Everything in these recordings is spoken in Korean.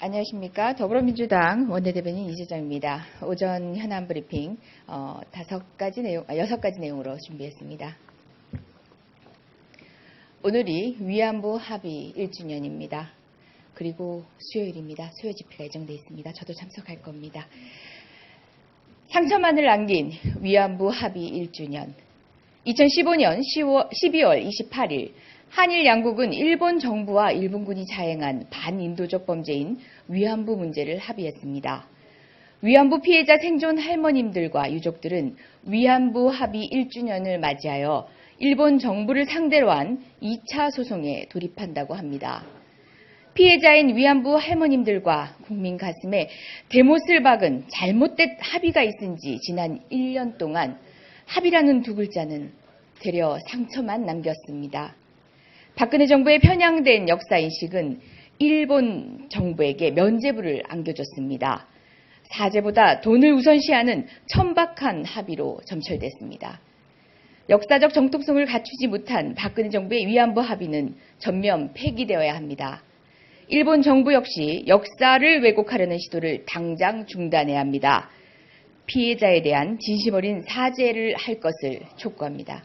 안녕하십니까. 더불어민주당 원내대변인 이재정입니다. 오전 현안 브리핑 어, 다섯 가지 내용, 아, 여섯 가지 내용으로 준비했습니다. 오늘이 위안부 합의 1주년입니다. 그리고 수요일입니다. 수요 집회가 예정돼 있습니다. 저도 참석할 겁니다. 상처만을 남긴 위안부 합의 1주년. 2015년 10월, 12월 28일 한일 양국은 일본 정부와 일본군이 자행한 반인도적 범죄인 위안부 문제를 합의했습니다. 위안부 피해자 생존 할머님들과 유족들은 위안부 합의 1주년을 맞이하여 일본 정부를 상대로 한 2차 소송에 돌입한다고 합니다. 피해자인 위안부 할머님들과 국민 가슴에 대못을 박은 잘못된 합의가 있은 지 지난 1년 동안 합의라는 두 글자는 되려 상처만 남겼습니다. 박근혜 정부의 편향된 역사인식은 일본 정부에게 면죄부를 안겨줬습니다. 사죄보다 돈을 우선시하는 천박한 합의로 점철됐습니다. 역사적 정통성을 갖추지 못한 박근혜 정부의 위안부 합의는 전면 폐기되어야 합니다. 일본 정부 역시 역사를 왜곡하려는 시도를 당장 중단해야 합니다. 피해자에 대한 진심 어린 사죄를 할 것을 촉구합니다.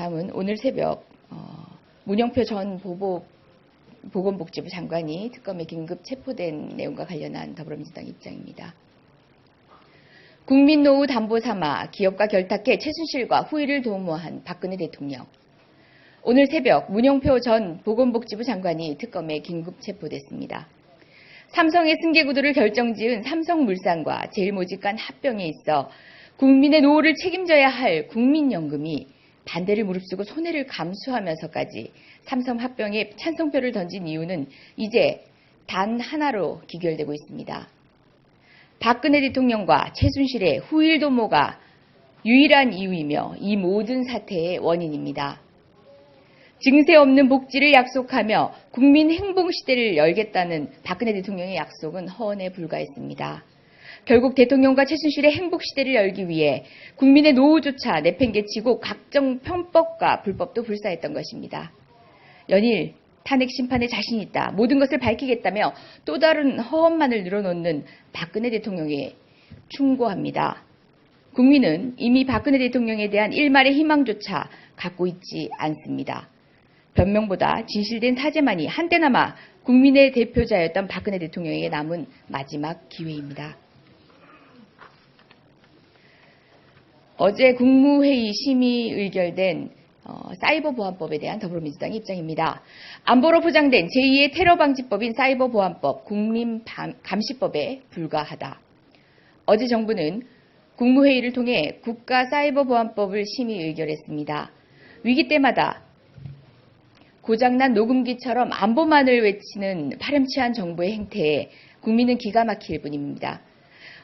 다음은 오늘 새벽 어, 문영표 전 보복, 보건복지부 장관이 특검에 긴급 체포된 내용과 관련한 더불어민주당 입장입니다. 국민 노후 담보 삼아 기업과 결탁해 최순실과 후위를 도모한 박근혜 대통령. 오늘 새벽 문영표 전 보건복지부 장관이 특검에 긴급 체포됐습니다. 삼성의 승계구도를 결정지은 삼성물산과 제일모직 간 합병에 있어 국민의 노후를 책임져야 할 국민연금이 반대를 무릅쓰고 손해를 감수하면서까지 삼성 합병에 찬성표를 던진 이유는 이제 단 하나로 기결되고 있습니다. 박근혜 대통령과 최순실의 후일 도모가 유일한 이유이며 이 모든 사태의 원인입니다. 증세 없는 복지를 약속하며 국민 행복 시대를 열겠다는 박근혜 대통령의 약속은 허언에 불과했습니다. 결국 대통령과 최순실의 행복 시대를 열기 위해 국민의 노후조차 내팽개치고 각종 편법과 불법도 불사했던 것입니다. 연일 탄핵 심판에 자신 있다. 모든 것을 밝히겠다며 또 다른 허언만을 늘어놓는 박근혜 대통령에 충고합니다. 국민은 이미 박근혜 대통령에 대한 일말의 희망조차 갖고 있지 않습니다. 변명보다 진실된 사죄만이 한때나마 국민의 대표자였던 박근혜 대통령에게 남은 마지막 기회입니다. 어제 국무회의 심의 의결된 어, 사이버 보안법에 대한 더불어민주당 입장입니다. 안보로 포장된 제2의 테러 방지법인 사이버 보안법 국민 감시법에 불과하다. 어제 정부는 국무회의를 통해 국가 사이버 보안법을 심의 의결했습니다. 위기 때마다 고장난 녹음기처럼 안보만을 외치는 파렴치한 정부의 행태에 국민은 기가 막힐 뿐입니다.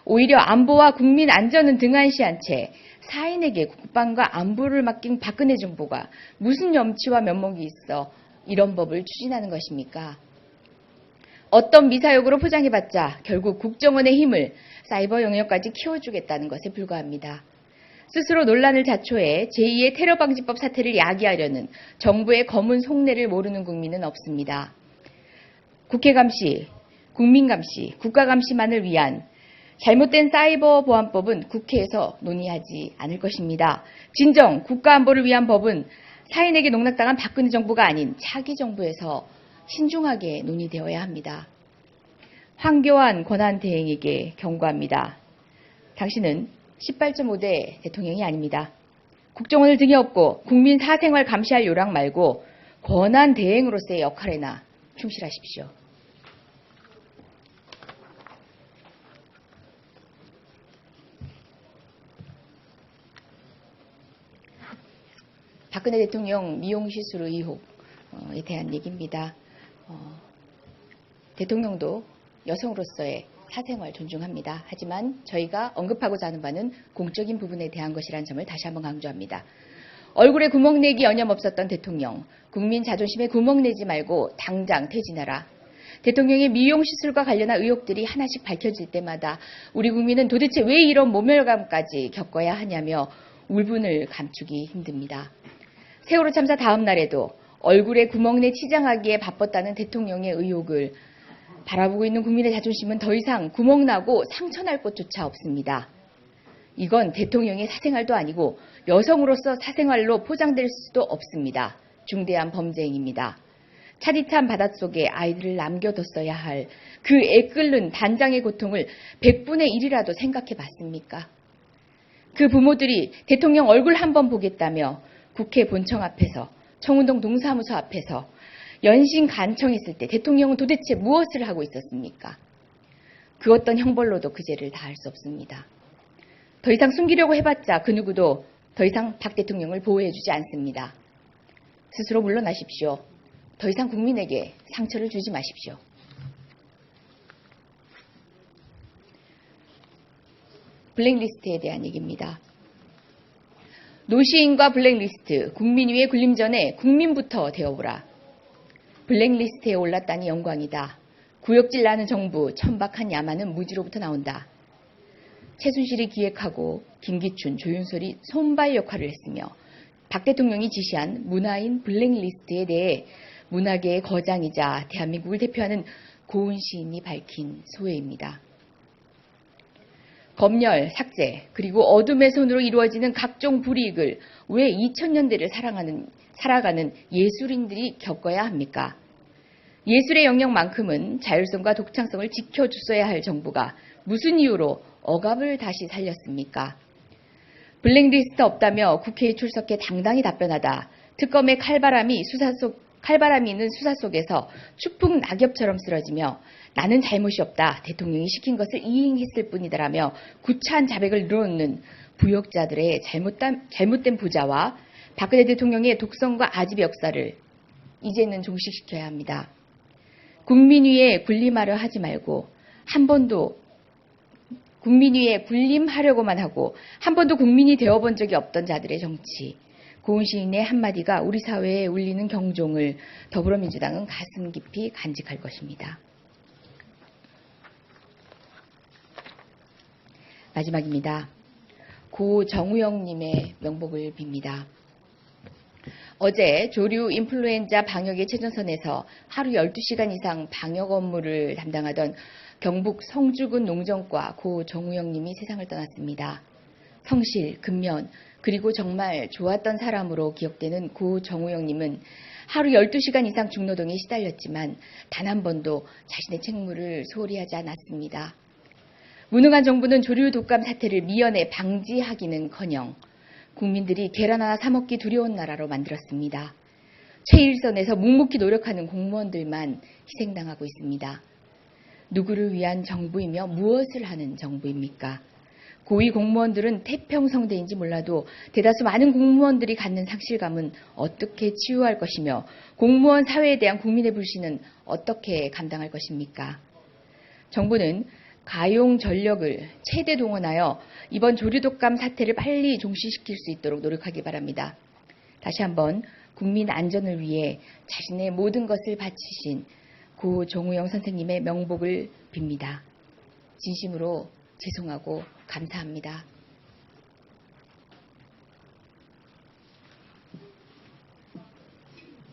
오히려 안보와 국민 안전은 등한시한 채 사인에게 국방과 안보를 맡긴 박근혜 정부가 무슨 염치와 면목이 있어 이런 법을 추진하는 것입니까? 어떤 미사역으로 포장해봤자 결국 국정원의 힘을 사이버 영역까지 키워주겠다는 것에 불과합니다. 스스로 논란을 자초해 제2의 테러방지법 사태를 야기하려는 정부의 검은 속내를 모르는 국민은 없습니다. 국회 감시, 국민 감시, 국가 감시만을 위한 잘못된 사이버 보안법은 국회에서 논의하지 않을 것입니다. 진정 국가안보를 위한 법은 사인에게 농락당한 박근혜 정부가 아닌 차기 정부에서 신중하게 논의되어야 합니다. 황교안 권한대행에게 경고합니다. 당신은 18.5대 대통령이 아닙니다. 국정원을 등에 업고 국민 사생활 감시할 요랑 말고 권한대행으로서의 역할에나 충실하십시오. 박근혜 대통령 미용 시술 의혹에 대한 얘기입니다. 어, 대통령도 여성으로서의 사생활 존중합니다. 하지만 저희가 언급하고자 하는 바는 공적인 부분에 대한 것이라는 점을 다시 한번 강조합니다. 얼굴에 구멍 내기 여념 없었던 대통령, 국민 자존심에 구멍 내지 말고 당장 퇴진하라. 대통령의 미용 시술과 관련한 의혹들이 하나씩 밝혀질 때마다 우리 국민은 도대체 왜 이런 모멸감까지 겪어야 하냐며 울분을 감추기 힘듭니다. 세월호 참사 다음 날에도 얼굴에 구멍내 치장하기에 바빴다는 대통령의 의혹을 바라보고 있는 국민의 자존심은 더 이상 구멍나고 상처날 곳조차 없습니다. 이건 대통령의 사생활도 아니고 여성으로서 사생활로 포장될 수도 없습니다. 중대한 범죄 행위입니다. 차디찬 바닷속에 아이들을 남겨뒀어야 할 그 애 끓는 단장의 고통을 100분의 1이라도 생각해 봤습니까? 그 부모들이 대통령 얼굴 한번 보겠다며 국회 본청 앞에서 청운동 동사무소 앞에서 연신 간청했을 때 대통령은 도대체 무엇을 하고 있었습니까? 그 어떤 형벌로도 그 죄를 다할 수 없습니다. 더 이상 숨기려고 해봤자 그 누구도 더 이상 박 대통령을 보호해주지 않습니다. 스스로 물러나십시오. 더 이상 국민에게 상처를 주지 마십시오. 블랙리스트에 대한 얘기입니다. 노시인과 블랙리스트, 국민 위에 군림 전에 국민부터 되어보라. 블랙리스트에 올랐다니 영광이다. 구역질 나는 정부, 천박한 야만은 무지로부터 나온다. 최순실이 기획하고 김기춘, 조윤솔이 손발 역할을 했으며 박 대통령이 지시한 문화인 블랙리스트에 대해 문화계의 거장이자 대한민국을 대표하는 고은 시인이 밝힌 소회입니다. 검열, 삭제, 그리고 어둠의 손으로 이루어지는 각종 불이익을 왜 2000년대를 사랑하는, 살아가는 예술인들이 겪어야 합니까? 예술의 영역만큼은 자율성과 독창성을 지켜줬어야 할 정부가 무슨 이유로 억압을 다시 살렸습니까? 블랙리스트 없다며 국회에 출석해 당당히 답변하다 특검의 칼바람이 수사 속 칼바람이 있는 수사 속에서 추풍 낙엽처럼 쓰러지며 나는 잘못이 없다. 대통령이 시킨 것을 이행했을 뿐이다라며 구차한 자백을 늘어놓는 부역자들의 잘못된, 잘못된 부자와 박근혜 대통령의 독성과 아집 역사를 이제는 종식시켜야 합니다. 국민 위에 군림하려 하지 말고 한 번도 국민 위에 군림하려고만 하고 한 번도 국민이 되어본 적이 없던 자들의 정치. 고은 시인의 한마디가 우리 사회에 울리는 경종을 더불어민주당은 가슴 깊이 간직할 것입니다. 마지막입니다. 고 정우영님의 명복을 빕니다. 어제 조류 인플루엔자 방역의 최전선에서 하루 12시간 이상 방역 업무를 담당하던 경북 성주군 농정과 고 정우영님이 세상을 떠났습니다. 성실, 근면, 그리고 정말 좋았던 사람으로 기억되는 고 정우영님은 하루 12시간 이상 중노동에 시달렸지만 단 한 번도 자신의 책무를 소홀히 하지 않았습니다. 무능한 정부는 조류 독감 사태를 미연에 방지하기는커녕 국민들이 계란 하나 사 먹기 두려운 나라로 만들었습니다. 최일선에서 묵묵히 노력하는 공무원들만 희생당하고 있습니다. 누구를 위한 정부이며 무엇을 하는 정부입니까? 고위 공무원들은 태평성대인지 몰라도 대다수 많은 공무원들이 갖는 상실감은 어떻게 치유할 것이며 공무원 사회에 대한 국민의 불신은 어떻게 감당할 것입니까? 정부는 가용 전력을 최대 동원하여 이번 조류독감 사태를 빨리 종식시킬 수 있도록 노력하기 바랍니다. 다시 한번 국민 안전을 위해 자신의 모든 것을 바치신 고 정우영 선생님의 명복을 빕니다. 진심으로 죄송하고 감사합니다.